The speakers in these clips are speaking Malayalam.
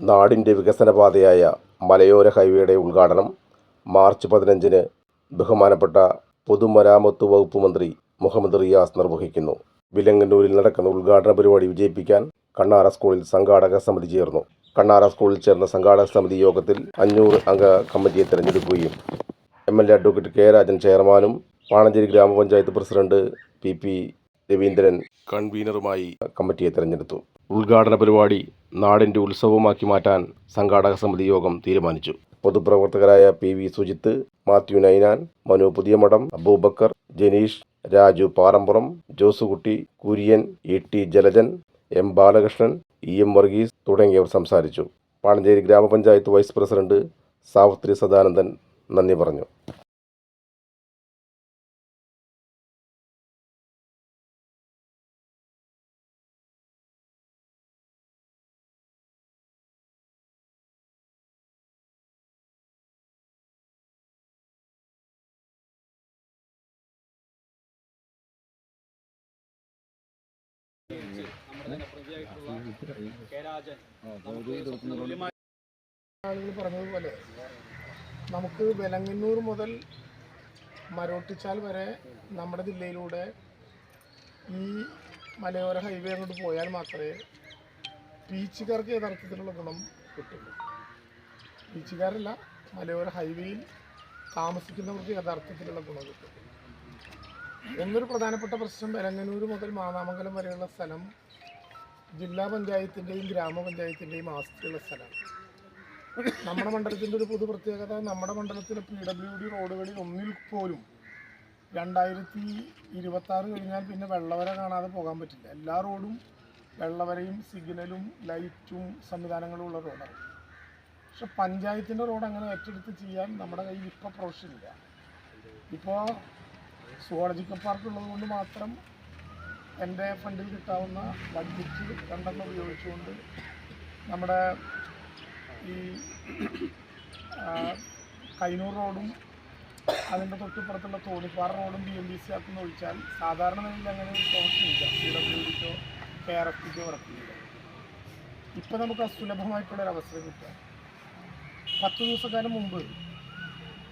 നാടിന്റെ വികസനപാതയായ മലയോര ഹൈവേയുടെ ഉദ്ഘാടനം മാർച്ച് പതിനഞ്ചിന് ബഹുമാനപ്പെട്ട പൊതുമരാമത്ത് വകുപ്പ് മന്ത്രി മുഹമ്മദ് റിയാസ് നിർവഹിക്കുന്നു. വിലങ്ങന്നൂരിൽ നടക്കുന്ന ഉദ്ഘാടന പരിപാടി വിജയിപ്പിക്കാൻ കണ്ണാറ സ്കൂളിൽ സംഘാടക സമിതി ചേർന്നു. കണ്ണാറ സ്കൂളിൽ ചേർന്ന സംഘാടക സമിതി യോഗത്തിൽ അഞ്ഞൂറ് അംഗ കമ്മിറ്റിയെ തിരഞ്ഞെടുക്കുകയും M L A advocate K Rajan ചെയർമാനും Panancheri grama panchayat president P P Raveendran കൺവീനറുമായി കമ്മിറ്റിയെ തെരഞ്ഞെടുത്തു. ഉദ്ഘാടന പരിപാടി നാടിന്റെ ഉത്സവമാക്കി മാറ്റാൻ സംഘാടക സമിതി യോഗം തീരുമാനിച്ചു. പൊതുപ്രവർത്തകരായ P V Sujith Mathew Ninan Manu Puthiyamadom Aboobacker Janeesh Raju Parampuram Josukutty Kurian E T Jalajan M Balakrishnan E M Varghese തുടങ്ങിയവർ സംസാരിച്ചു. പാണഞ്ചേരി ഗ്രാമപഞ്ചായത്ത് വൈസ് പ്രസിഡന്റ് സാവിത്രി സദാനന്ദൻ നന്ദി പറഞ്ഞു. ആളുകൾ പറഞ്ഞതുപോലെ നമുക്ക് വെലങ്ങന്നൂർ മുതൽ മരോട്ടിച്ചാൽ വരെ നമ്മുടെ ജില്ലയിലൂടെ ഈ മലയോര ഹൈവേ അങ്ങോട്ട് പോയാൽ മാത്രമേ ബീച്ചുകാർക്ക് യഥാർത്ഥത്തിലുള്ള ഗുണം കിട്ടുള്ളൂ. ബീച്ചുകാരല്ല മലയോര ഹൈവേയിൽ താമസിക്കുന്നവർക്ക് യഥാർത്ഥത്തിലുള്ള ഗുണം കിട്ടും. എന്നൊരു പ്രധാനപ്പെട്ട പ്രശ്നം വെലങ്ങന്നൂർ മുതൽ മാനാമംഗലം വരെയുള്ള സ്ഥലം ജില്ലാ പഞ്ചായത്തിന്റെയും ഗ്രാമപഞ്ചായത്തിന്റെയും ആസ്തിയുള്ള സ്ഥലമാണ്. നമ്മുടെ മണ്ഡലത്തിന്റെ ഒരു പൊതു പ്രത്യേകത നമ്മുടെ മണ്ഡലത്തിലെ പി ഡബ്ല്യു ഡി റോഡുകളിൽ ഒന്നിൽ പോലും രണ്ടായിരത്തി ഇരുപത്തി ആറ് കഴിഞ്ഞാൽ പിന്നെ വെള്ളവര കാണാതെ പോകാൻ പറ്റില്ല. എല്ലാ റോഡും വെള്ളവരയും സിഗ്നലും ലൈറ്റും സംവിധാനങ്ങളും ഉള്ള റോഡാണ്. പക്ഷെ പഞ്ചായത്തിന്റെ റോഡ് അങ്ങനെ ഏറ്റെടുത്ത് ചെയ്യാൻ നമ്മുടെ കയ്യിൽ ഇപ്പോൾ പ്രൊഫഷനില്ല ഇപ്പോൾ സുവോളജിക്കൽ പാർക്ക് ഉള്ളത് കൊണ്ട് മാത്രം എന്റെ ഫണ്ടിൽ കിട്ടാവുന്ന ബഡ്ജറ്റ് രണ്ടെണ്ണം ഉപയോഗിച്ചുകൊണ്ട് നമ്മുടെ ഈ കൈനൂർ റോഡും അതിന്റെ തൊട്ടിപ്പുറത്തുള്ള തോണിപ്പാറ റോഡും ബി എം ബി സി ആക്കുന്ന ഒഴിച്ചാൽ സാധാരണ നിലയിൽ അങ്ങനെ ഒരു പ്രൊഫഷൻ ഇല്ല. പി ഡബ്ല്യു ഡിക്കോ കെ ആർ എഫ് ഡിക്കോ ചെയ്യില്ല ഇപ്പം നമുക്ക് അസുലഭമായിട്ടുള്ളൊരു അവസരം കിട്ടുക. പത്ത് ദിവസക്കാലം മുമ്പ്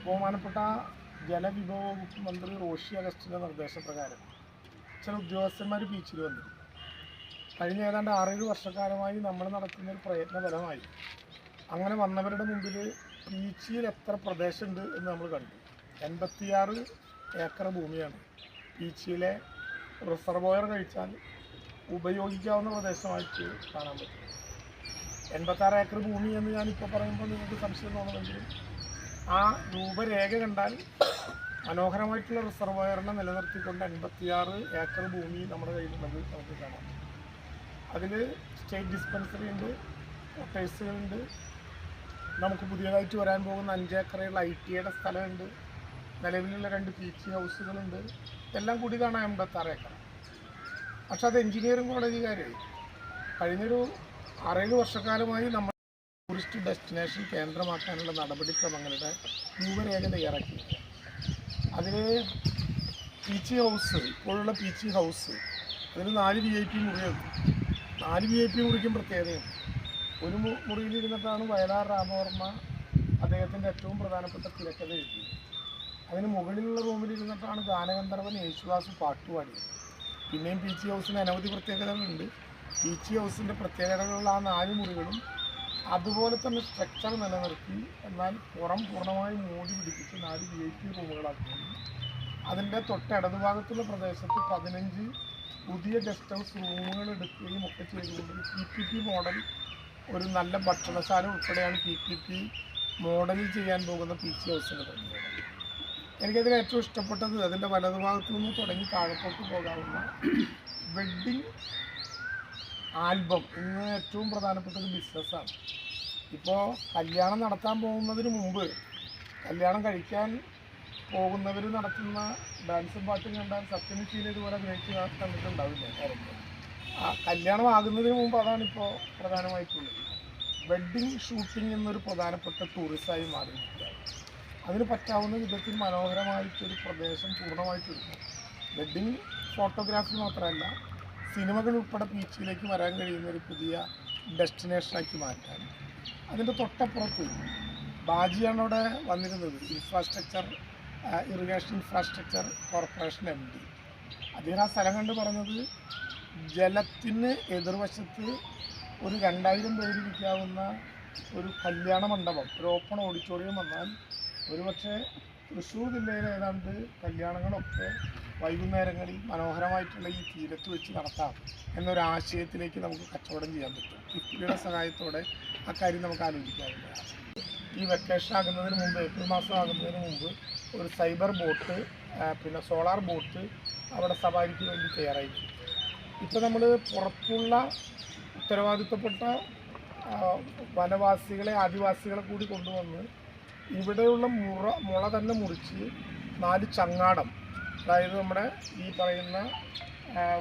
ബഹുമാനപ്പെട്ട ജലവിഭവ വകുപ്പ് മന്ത്രി റോഷി അഗസ്റ്റിന്റെ നിർദ്ദേശപ്രകാരം ചില ഉദ്യോഗസ്ഥന്മാർ ബീച്ചിൽ വന്നിരുന്നു കഴിഞ്ഞ ഏതാണ്ട് ആറേഴ് വർഷക്കാലമായി നമ്മൾ നടത്തുന്ന ഒരു പ്രയത്ന ഫലമായി അങ്ങനെ വന്നവരുടെ മുമ്പിൽ ബീച്ചിൽ എത്ര പ്രദേശമുണ്ട് എന്ന് നമ്മൾ കണ്ടു. എൺപത്തിയാറ് ഏക്കർ ഭൂമിയാണ്. ബീച്ചിലെ റിസർവോയർ കഴിച്ചാൽ ഉപയോഗിക്കാവുന്ന പ്രദേശമായിട്ട് കാണാൻ പറ്റും. എൺപത്താറ് ഏക്കർ ഭൂമി എന്ന് ഞാനിപ്പോൾ പറയുമ്പോൾ നിങ്ങൾക്ക് സംശയം തോന്നുമെങ്കിലും ആ രൂപരേഖ കണ്ടാൽ മനോഹരമായിട്ടുള്ള റിസർവോയറിനെ നിലനിർത്തിക്കൊണ്ട് അൻപത്തിയാറ് ഏക്കർ ഭൂമി നമ്മുടെ കയ്യിലുള്ളത് നമുക്ക് കാണാം. അതിൽ സ്റ്റേറ്റ് ഡിസ്പെൻസറി ഉണ്ട് കോട്ടേഴ്സുകളുണ്ട് നമുക്ക് പുതിയതായിട്ട് വരാൻ പോകുന്ന അഞ്ചേക്കറയുള്ള ഐ ടി ഐയുടെ സ്ഥലമുണ്ട്. നിലവിലുള്ള രണ്ട് പി ജി ഹൗസുകളുണ്ട്. എല്ലാം കൂടി കാണാൻ എൺപത്താറ് ഏക്കർ പക്ഷെ അത് എഞ്ചിനീയറിംഗ് കോളേജുകാർ കഴിഞ്ഞൊരു ആറേഴ് വർഷക്കാലമായി നമ്മൾ ടൂറിസ്റ്റ് ഡെസ്റ്റിനേഷൻ കേന്ദ്രമാക്കാനുള്ള നടപടിക്രമങ്ങളുടെ രൂപരേഖ തയ്യാറാക്കി അതിൽ ജി ഹൗസ് ഇപ്പോഴുള്ള പീച്ചി ഹൗസ്. അതിന് നാല് വി ഐ പി മുറിയുണ്ട് നാല് വി ഐ പി മുറിക്കും പ്രത്യേകതയുണ്ട് ഒരു മുറിയിലിരുന്നിട്ടാണ് വയലാർ രാമവർമ്മ അദ്ദേഹത്തിന്റെ ഏറ്റവും പ്രധാനപ്പെട്ട തിരക്കഥ എഴുതിയത്. അതിന് മുകളിലുള്ള റൂമിലിരുന്നിട്ടാണ് ഗാനഗന്ധർവൻ യേശുദാസ് പാട്ടുപാടിയത് പിന്നെയും പീച്ചി ഹൗസിന് അനവധി പ്രത്യേകതകളുണ്ട്. പീച്ചി ഹൗസിന്റെ പ്രത്യേകതകളുള്ള ആ നാല് മുറികളും അതുപോലെ തന്നെ സ്ട്രക്ചർ നിലനിർത്തി എന്നാൽ പുറം പൂർണമായി മൂടി പിടിപ്പിച്ച് നാല് വി ഐ പി റൂമുകളാക്കുകയും അതിന്റെ തൊട്ട് ഇടതുഭാഗത്തുള്ള പ്രദേശത്ത് പതിനഞ്ച് പുതിയ ഗസ്റ്റ് ഹൗസ് റൂമുകൾ എടുക്കുകയും ഒക്കെ ചെയ്തുകൊണ്ട് പി പി പി മോഡൽ ഒരു നല്ല ഭക്ഷണശാല ഉൾപ്പെടെയാണ് പി പി പി മോഡലിൽ ചെയ്യാൻ പോകുന്ന പി സി ഹൗസിന് തുടങ്ങിയത് എനിക്കതിൽ ഏറ്റവും ഇഷ്ടപ്പെട്ടത് അതിന്റെ വലതുഭാഗത്തു നിന്ന് തുടങ്ങി താഴത്തോട്ട് പോകാവുന്ന വെഡ്ഡിങ് ആൽബം ഇന്ന് ഏറ്റവും പ്രധാനപ്പെട്ട ഒരു ബിസിനസ്സാണ് ഇപ്പോൾ കല്യാണം നടത്താൻ പോകുന്നതിന് മുമ്പ് കല്യാണം കഴിക്കാൻ പോകുന്നവർ നടത്തുന്ന ഡാൻസും പാട്ടും കണ്ടാൽ സത്യനിശീല ഇതുപോലെ അഭിനയിച്ച് കണ്ടിട്ടുണ്ടാവില്ല കാര്യങ്ങൾ ആ കല്യാണം ആകുന്നതിന് മുമ്പ് അതാണിപ്പോൾ പ്രധാനമായിട്ടുള്ളത്. വെഡ്ഡിങ് ഷൂട്ടിംഗ് എന്നൊരു പ്രധാനപ്പെട്ട ടൂറിസമായി മാറിയിരിക്കുകയാണ്. അതിന് പറ്റാവുന്ന വിധത്തിൽ മനോഹരമായിട്ടൊരു പ്രദേശം പൂർണമായിട്ടൊരുക്കും വെഡ്ഡിങ് ഫോട്ടോഗ്രാഫി മാത്രമല്ല സിനിമകൾ ഉൾപ്പെടെ ബീച്ചിലേക്ക് വരാൻ കഴിയുന്ന ഒരു പുതിയ ഡെസ്റ്റിനേഷനാക്കി മാറ്റാൻ. അതിന്റെ തൊട്ടപ്പുറത്ത് ബാജിയാണ് അവിടെ വന്നിരുന്നത്. Infrastructure irrigation infrastructure corporation M D അദ്ദേഹം ആ സ്ഥലം കണ്ട് പറഞ്ഞത് ജലത്തിന് എതിർവശത്ത് ഒരു രണ്ടായിരം പേര് ഇരിക്കാവുന്ന ഒരു കല്യാണ മണ്ഡപം ഒരു ഓപ്പൺ ഓഡിറ്റോറിയം വന്നാൽ ഒരുപക്ഷെ തൃശ്ശൂർ ജില്ലയിലെ ഏതാണ്ട് കല്യാണങ്ങളൊക്കെ വൈകുന്നേരങ്ങളിൽ മനോഹരമായിട്ടുള്ള ഈ തീരത്ത് വെച്ച് നടത്താം എന്നൊരു ആശയത്തിലേക്ക് നമുക്ക് കച്ചവടം ചെയ്യാൻ പറ്റും. കിഫ്ബിയുടെ സഹായത്തോടെ ആ കാര്യം നമുക്ക് ആലോചിക്കാവുന്നതാണ്. ഈ വെക്കേഷൻ ആകുന്നതിന് മുമ്പ് ഏപ്രിൽ മാസം ആകുന്നതിന് മുമ്പ് ഒരു സൈബർ ബോട്ട് പിന്നെ സോളാർ ബോട്ട് അവിടെ സവാരിക്ക് വേണ്ടി തയ്യാറായിരിക്കും. ഇപ്പോൾ നമ്മൾ പുറത്തുള്ള ഉത്തരവാദിത്തപ്പെട്ട വനവാസികളെ ആദിവാസികളെ കൂടി കൊണ്ടുവന്ന് ഇവിടെയുള്ള മുറ മുള തന്നെ മുറിച്ച് നാല് ചങ്ങാടം അതായത് നമ്മുടെ ഈ പറയുന്ന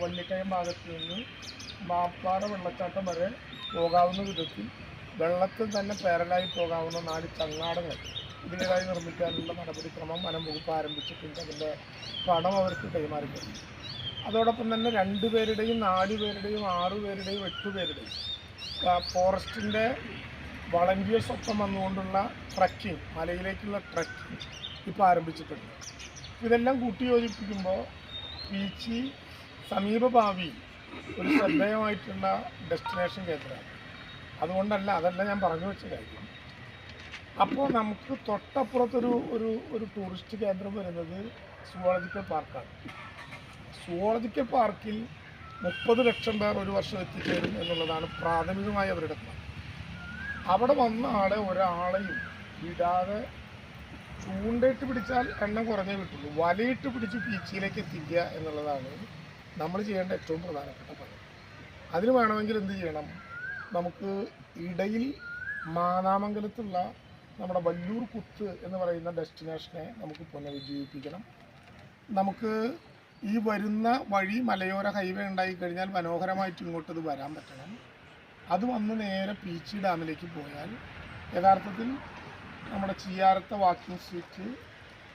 വള്ളിക്കയം ഭാഗത്ത് നിന്ന് മാപ്പാറ വെള്ളച്ചാട്ടം വരെ പോകാവുന്ന വിധത്തിൽ വെള്ളത്തിൽ തന്നെ പേരലായി പോകാവുന്ന നാല് ചങ്ങാടങ്ങൾ ഇതിലേതായി നിർമ്മിക്കാനുള്ള നടപടിക്രമം വനം വകുപ്പ് ആരംഭിച്ചിട്ടുണ്ട്. അതിന്റെ പണം അവർക്ക് കൈമാറിയിട്ടുണ്ട്. അതോടൊപ്പം തന്നെ രണ്ട് പേരുടെയും നാല് പേരുടെയും ആറ് പേരുടെയും എട്ട് പേരുടെയും ഫോറസ്റ്റിന്റെ വളണ്ടിയേഴ്സ് ഒപ്പം വന്നുകൊണ്ടുള്ള ട്രക്കിംഗ് മലയിലേക്കുള്ള ട്രക്കിംഗ് ഇപ്പോൾ ആരംഭിച്ചിട്ടുണ്ട്. ഇതെല്ലാം കൂട്ടിയോജിപ്പിക്കുമ്പോൾ പീച്ചി സമീപ ഭാവി ഒരു ശ്രദ്ധേയമായിട്ടുള്ള ഡെസ്റ്റിനേഷൻ കേന്ദ്രമാണ്. അതുകൊണ്ടല്ല അതല്ല ഞാൻ പറഞ്ഞു വെച്ച കാര്യം. അപ്പോൾ നമുക്ക് തൊട്ടപ്പുറത്തൊരു ഒരു ഒരു ടൂറിസ്റ്റ് കേന്ദ്രം വരുന്നത് സുവോളജിക്കൽ പാർക്കാണ്. സുവോളജിക്കൽ പാർക്കിൽ മുപ്പത് ലക്ഷം പേർ ഒരു വർഷം എത്തിച്ചേരും എന്നുള്ളതാണ് പ്രാഥമികമായി അവരുടെ. അവിടെ വന്ന ആളെ ഒരാളെയും വിടാതെ ചൂണ്ടയിട്ട് പിടിച്ചാൽ എണ്ണം കുറഞ്ഞേ കിട്ടുള്ളൂ. വലയിട്ട് പിടിച്ച് പീച്ചിയിലേക്ക് എത്തിക്കുക എന്നുള്ളതാണ് നമ്മൾ ചെയ്യേണ്ട ഏറ്റവും പ്രധാനപ്പെട്ട പണി. അതിന് വേണമെങ്കിൽ എന്ത് ചെയ്യണം? നമുക്ക് ഇടയിൽ മാനാമംഗലത്തുള്ള നമ്മുടെ വല്ലൂർ കുത്ത് എന്ന് പറയുന്ന ഡെസ്റ്റിനേഷനെ നമുക്ക് പുനരുജ്ജീവിപ്പിക്കണം. നമുക്ക് ഈ വരുന്ന വഴി മലയോര ഹൈവേ ഉണ്ടായി കഴിഞ്ഞാൽ മനോഹരമായിട്ട് ഇങ്ങോട്ട് ഇത് വരാൻ പറ്റണം. അത് വന്ന് നേരെ പീച്ചി ഡാമിലേക്ക് പോയാൽ യഥാർത്ഥത്തിൽ നമ്മുടെ ചിയാരത്തെ വാക്കിംഗ് സ്ട്രീറ്റ്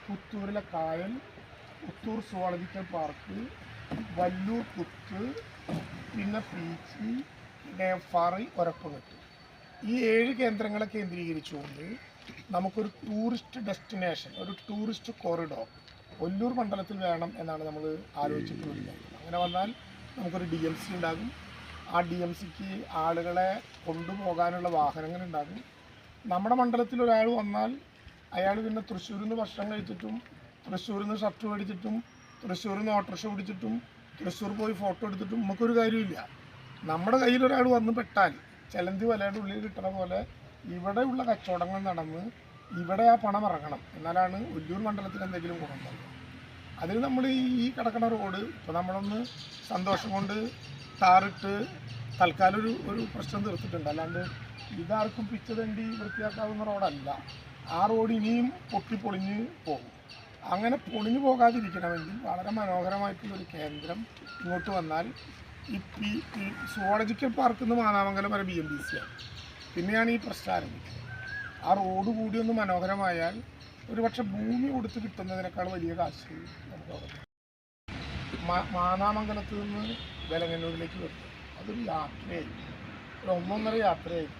പുത്തൂരിലെ കായൽ പുത്തൂർ സുവോളജിക്കൽ പാർക്ക് വല്ലൂർ കുത്ത് പിന്നെ പീച്ചി ഡേഫാറി ഒരപ്പുകെട്ട്. ഈ ഏഴ് കേന്ദ്രങ്ങളെ കേന്ദ്രീകരിച്ചുകൊണ്ട് നമുക്കൊരു ടൂറിസ്റ്റ് ഡെസ്റ്റിനേഷൻ ഒരു ടൂറിസ്റ്റ് കോറിഡോർ ഒല്ലൂർ മണ്ഡലത്തിൽ വേണം എന്നാണ് നമ്മൾ ആലോചിച്ചിട്ടുള്ളത്. അങ്ങനെ വന്നാൽ നമുക്കൊരു ഡി എം സി ഉണ്ടാകും. ആ ഡി എം സിക്ക് ആളുകളെ കൊണ്ടുപോകാനുള്ള വാഹനങ്ങൾ ഉണ്ടാകും. നമ്മുടെ മണ്ഡലത്തിൽ ഒരാൾ വന്നാൽ അയാൾ പിന്നെ തൃശ്ശൂരിൽ നിന്ന് ഭക്ഷണം കഴിച്ചിട്ടും തൃശ്ശൂരിൽ നിന്ന് ഷർട്ട് മേടിച്ചിട്ടും തൃശ്ശൂരിൽ നിന്ന് ഓട്ടോറിക്ഷ പിടിച്ചിട്ടും തൃശ്ശൂർ പോയി ഫോട്ടോ എടുത്തിട്ടും നമുക്കൊരു കാര്യമില്ല നമ്മുടെ കയ്യിൽ ഒരാൾ വന്ന് പെട്ടാൽ ചെലന്തി വലയുടെ ഉള്ളിൽ കിട്ടണ പോലെ ഇവിടെയുള്ള കച്ചവടങ്ങൾ നടന്ന് ഇവിടെ ആ പണം ഇറങ്ങണം. എന്നാലാണ് ഒല്ലൂർ മണ്ഡലത്തിൽ എന്തെങ്കിലും ഗുണമുണ്ടാവുക അതിന് നമ്മൾ ഈ കിടക്കണ റോഡ് ഇപ്പോൾ നമ്മളൊന്ന് സന്തോഷം കൊണ്ട് ടാറിട്ട് തൽക്കാലം ഒരു ഒരു പ്രശ്നം തീർത്തിട്ടുണ്ട്. അല്ലാണ്ട് ഇതാർക്കും പിച്ച തണ്ടി വൃത്തിയാക്കാവുന്ന റോഡല്ല. ആ റോഡ് ഇനിയും പൊട്ടി പൊളിഞ്ഞ് പോകും. അങ്ങനെ പൊളിഞ്ഞു പോകാതിരിക്കണമെങ്കിൽ വളരെ മനോഹരമായിട്ടുള്ളൊരു കേന്ദ്രം ഇങ്ങോട്ട് വന്നാൽ ഈ ഈ സുവോളജിക്കൽ പാർക്കിൽ നിന്ന് മാനാമംഗലം വരെ ബി എം ബി സി ആണ്. പിന്നെയാണ് ഈ പ്രശ്നം ആരംഭിക്കുന്നത്. ആ റോഡ് കൂടി ഒന്ന് മനോഹരമായാൽ ഒരുപക്ഷെ ഭൂമി കൊടുത്ത് കിട്ടുന്നതിനേക്കാൾ വലിയ കാശ് നമുക്ക് മാനാമംഗലത്ത് നിന്ന് വെലങ്ങന്നൂരിലേക്ക് വരും അതൊരു യാത്രയായിരിക്കും. ഒരു ഒന്നൊന്നര യാത്രയായിരിക്കും.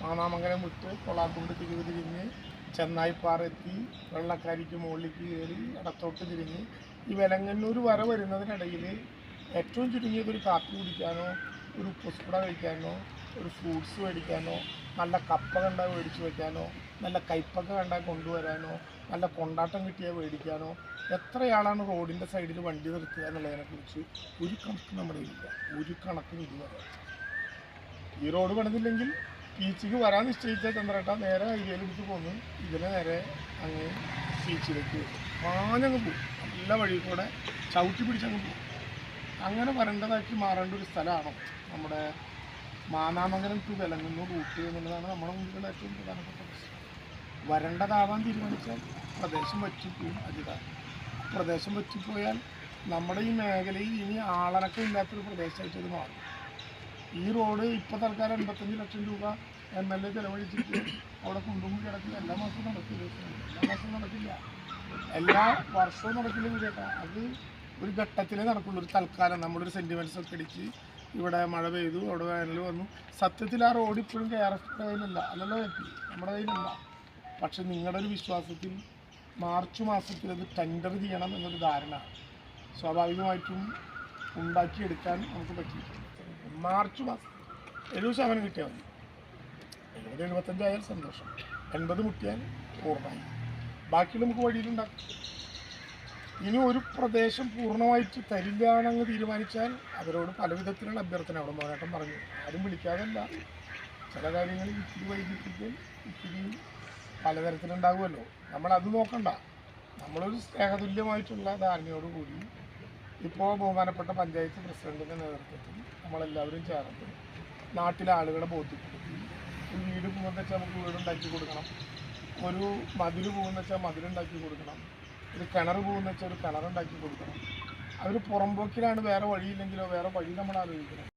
മാനാമംഗലം വിട്ട് കൊളാക്കുണ്ട് തിരിവ് തിരിഞ്ഞ് ചെന്നായിപ്പാറ എത്തി വെള്ളക്കാരിക്ക് മുകളിലേക്ക് കയറി ഇടത്തോട്ട് തിരിഞ്ഞ്. ഈ വെലങ്ങന്നൂർ വര വരുന്നതിനിടയിൽ ഏറ്റവും ചുരുങ്ങിയത് ഒരു കാപ്പി കുടിക്കാനോ ഒരു പുസ്പട കഴിക്കാനോ ഒരു ഫ്രൂട്ട്സ് മേടിക്കാനോ നല്ല കപ്പ കണ്ടാൽ മേടിച്ച് വെക്കാനോ നല്ല കൈപ്പക്ക കണ്ടാൽ കൊണ്ടുവരാനോ നല്ല കൊണ്ടാട്ടം കിട്ടിയാൽ മേടിക്കാനോ എത്രയാളാണ് റോഡിന്റെ സൈഡിൽ വണ്ടി നിർത്തുക എന്നുള്ളതിനെക്കുറിച്ച് ഒരു കണക്ക് നമ്മുടെ ഇല്ല. ഒരു കണക്കിന് ഇതുവരെ. ഈ റോഡ് പണിതില്ലെങ്കിൽ ബീച്ചിക്ക് വരാൻ നിശ്ചയിച്ച ചന്ദ്രേട്ട നേരെ ഹൈവേയിലെടുത്ത് പോകുന്നു ഇതിനെ നേരെ അങ്ങ് ബീച്ചിലേക്ക് മാഞ്ഞങ്ങ് പോകും നല്ല വഴി കൂടെ ചവിട്ടി പിടിച്ചങ്ങ് പോകും അങ്ങനെ വരേണ്ടതാക്കി മാറേണ്ട ഒരു സ്ഥലമാണോ? നമ്മുടെ മാനാമംഗലം ടു വിലങ്ങുന്നു റൂട്ട് എന്നുള്ളതാണ് നമ്മുടെ മുമ്പിലുള്ള ഏറ്റവും പ്രധാനപ്പെട്ട പ്രശ്നം. വരേണ്ടതാവാൻ തീരുമാനിച്ചാൽ പ്രദേശം വറ്റിപ്പോയി അധികം. പ്രദേശം വറ്റിപ്പോയാൽ നമ്മുടെ ഈ മേഖലയിൽ ഇനി ആളനക്കം ഇല്ലാത്തൊരു പ്രദേശമായിട്ട് ഇത് മാറും. ഈ റോഡ് ഇപ്പോൾ തൽക്കാലം എൺപത്തഞ്ച് ലക്ഷം രൂപ എം എൽ എ ചെലവഴിച്ചിട്ട് അവിടെ കുണ്ടും കിടക്കില്ല എല്ലാ മാസവും നടക്കില്ല. എല്ലാ മാസവും നടക്കില്ല. എല്ലാ വർഷവും നടക്കില്ല വിജയേട്ടാ അത് ഒരു ഘട്ടത്തിലേ നടക്കുള്ളൂ. ഒരു തൽക്കാലം നമ്മളൊരു സെന്റിമെന്റ്സ് ഒക്കെ അടിച്ച് ഇവിടെ മഴ പെയ്തു അവിടെ വേനൽ വന്നു. സത്യത്തിൽ ആ റോഡ് ഇപ്പോഴും കെ ആർ എഫ് കയ്യിലല്ല. അല്ലല്ലോ നമ്മുടെ കയ്യിലല്ല. പക്ഷെ നിങ്ങളുടെ ഒരു വിശ്വാസത്തിൽ മാർച്ച് മാസത്തിൽ അത് ടെൻഡർ ചെയ്യണം എന്നൊരു ധാരണ സ്വാഭാവികമായിട്ടും ഉണ്ടാക്കിയെടുക്കാൻ നമുക്ക് പറ്റിയിട്ടുണ്ട്. മാർച്ച് മാസം എഴുപത് ശതമാനം കിട്ടിയാൽ മതി. എഴുപത് എഴുപത്തഞ്ചായാൽ സന്തോഷം. എൺപത് മുട്ടിയാൽ പൂർണമായി. ബാക്കി നമുക്ക് വഴിയിലുണ്ടാക്കും. ഇനി ഒരു പ്രദേശം പൂർണമായിട്ട് തരില്ലാണെന്ന് തീരുമാനിച്ചാൽ അവരോട് പല വിധത്തിലുള്ള അഭ്യർത്ഥന അവിടെ മോനേട്ടം പറഞ്ഞു. ആരും വിളിക്കാതല്ല. ചില കാര്യങ്ങൾ ഇത്തിരി വൈകിപ്പിക്കും ഇത്തിരി പലതരത്തിലുണ്ടാകുമല്ലോ. നമ്മളത് നോക്കണ്ട. നമ്മളൊരു സ്നേഹതുല്യമായിട്ടുള്ള ധാരണയോടുകൂടി ഇപ്പോൾ ബഹുമാനപ്പെട്ട പഞ്ചായത്ത് പ്രസിഡന്റിന്റെ നേതൃത്വത്തിൽ നമ്മളെല്ലാവരും ചേർന്ന് നാട്ടിലെ ആളുകളെ ബോധ്യപ്പെടുത്തി. ഒരു വീട് പോകുന്ന വെച്ചാൽ നമുക്ക് വീടുണ്ടാക്കി കൊടുക്കണം. ഒരു മതിൽ പോകുന്ന വെച്ചാൽ മതിലുണ്ടാക്കി കൊടുക്കണം. ഒരു കിണർ പോകുന്ന വെച്ചാൽ ഒരു കിണറുണ്ടാക്കി കൊടുക്കണം. അവർ പുറമ്പോക്കിലാണ് വേറെ വഴിയില്ലെങ്കിലോ വേറെ വഴി നമ്മൾ ആലോചിക്കണം